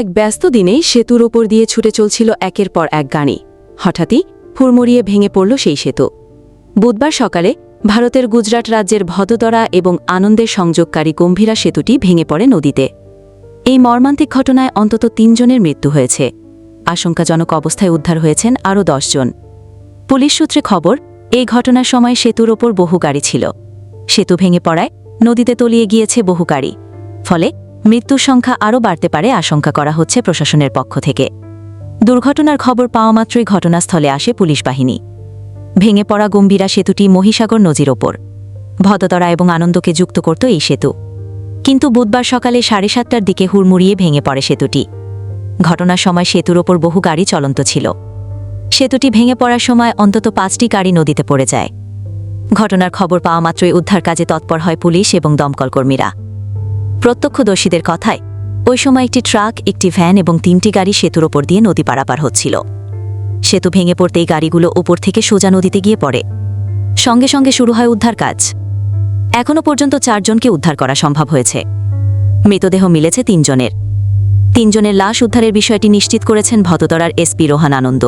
এক ব্যস্ত দিনেই সেতুর ওপর দিয়ে ছুটে চলছিল একের পর এক গাড়ি। হঠাৎই হুড়মুড়িয়ে ভেঙে পড়ল সেই সেতু। বুধবার সকালে ভারতের গুজরাট রাজ্যের ভদোদরা এবং আনন্দের সংযোগকারী গম্ভীরা সেতুটি ভেঙে পড়ে নদীতে। এই মর্মান্তিক ঘটনায় অন্তত তিনজনের মৃত্যু হয়েছে। আশঙ্কাজনক অবস্থায় উদ্ধার হয়েছেন আরও জন পুলিশ সূত্রে খবর, এই ঘটনার সময় সেতুর ওপর বহু গাড়ি ছিল। সেতু ভেঙে পড়ায় নদীতে তলিয়ে গিয়েছে বহু গাড়ি। ফলে মৃত্যুর সংখ্যা আরও বাড়তে পারে, আশঙ্কা করা হচ্ছে প্রশাসনের পক্ষ থেকে। দুর্ঘটনার খবর পাওয়া মাত্রই ঘটনাস্থলে আসে পুলিশ বাহিনী। ভেঙে পড়া গম্ভীরা সেতুটি মহিসাগর নদীর ওপর। ভদতরা এবং আনন্দকে যুক্ত করত এই সেতু। কিন্তু বুধবার সকালে সাড়ে সাতটার দিকে হুড়মুড়িয়ে ভেঙে পড়ে সেতুটি। ঘটনার সময় সেতুর ওপর বহু গাড়ি চলন্ত ছিল। সেতুটি ভেঙে পড়ার সময় অন্তত পাঁচটি গাড়ি নদীতে পড়ে যায়। ঘটনার খবর পাওয়া মাত্রই উদ্ধার কাজে তৎপর হয় পুলিশ এবং দমকল কর্মীরা প্রত্যক্ষদর্শীদের কথায়, ওই সময় একটি ট্রাক, একটি ভ্যান এবং তিনটি গাড়ি সেতুর ওপর দিয়ে নদী পারাপার হচ্ছিল। সেতু ভেঙে পড়তেই গাড়িগুলো ওপর থেকে সোজা নদীতে গিয়ে পড়ে। সঙ্গে সঙ্গে শুরু হয় উদ্ধার কাজ। এখনও পর্যন্ত চারজনকে উদ্ধার করা সম্ভব হয়েছে। মৃতদেহ মিলেছে তিনজনের। তিনজনের লাশ উদ্ধারের বিষয়টি নিশ্চিত করেছেন ভততরার এসপি রোহান আনন্দ।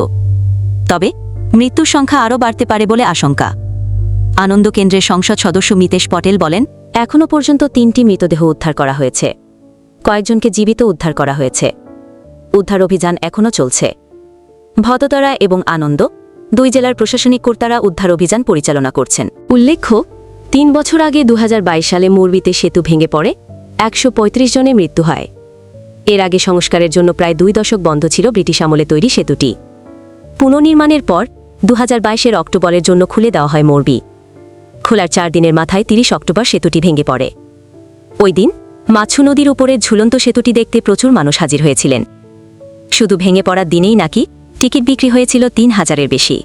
তবে মৃত্যুর সংখ্যা আরও বাড়তে পারে বলে আশঙ্কা। আনন্দ কেন্দ্রের সংসদ সদস্য মিতেশ পটেল বলেন এখনও পর্যন্ত তিনটি মৃতদেহ উদ্ধার করা হয়েছে। কয়েকজনকে জীবিত উদ্ধার করা হয়েছে। উদ্ধার অভিযান এখনও চলছে। ভততরা এবং আনন্দ, দুই জেলার প্রশাসনিক কর্তারা উদ্ধার অভিযান পরিচালনা করছেন। উল্লেখ্য, তিন বছর আগে দু হাজার বাইশ সালে মুরবিতে সেতু ভেঙে পড়ে, একশো পঁয়ত্রিশ জনের মৃত্যু হয়। এর আগে সংস্কারের জন্য প্রায় দুই দশক বন্ধ ছিল ব্রিটিশ আমলে তৈরি সেতুটি। পুনর্নির্মাণের পর দু হাজার অক্টোবরের জন্য খুলে দেওয়া হয় মোরবি খোলার চার দিনের মাথায় তিরিশ অক্টোবর সেতুটি ভেঙে পড়ে। ওই দিন মাছু নদীর উপরে ঝুলন্ত সেতুটি দেখতে প্রচুর মানুষ হাজির হয়েছিলেন। শুধু ভেঙে পড়ার দিনেই নাকি টিকিট বিক্রি হয়েছিল তিন হাজারের বেশি।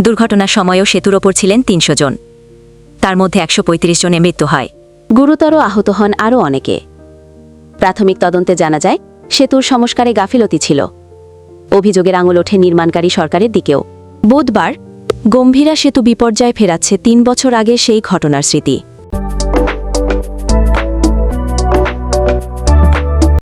দুর্ঘটনার সময়ও সেতুর ওপর ছিলেন তিনশো জন। তার মধ্যে একশো পঁয়ত্রিশ জনে মৃত্যু হয়। গুরুতর আহত হন আরও অনেকে। প্রাথমিক তদন্তে জানা যায়, সেতুর সংস্কারে গাফিলতি ছিল। অভিযোগের আঙুল ওঠে নির্মাণকারী সরকারের দিকেও। বুধবার গম্ভীরা সেতু বিপর্যয় ফেরাচ্ছে তিন বছর আগে সেই ঘটনার স্মৃতি।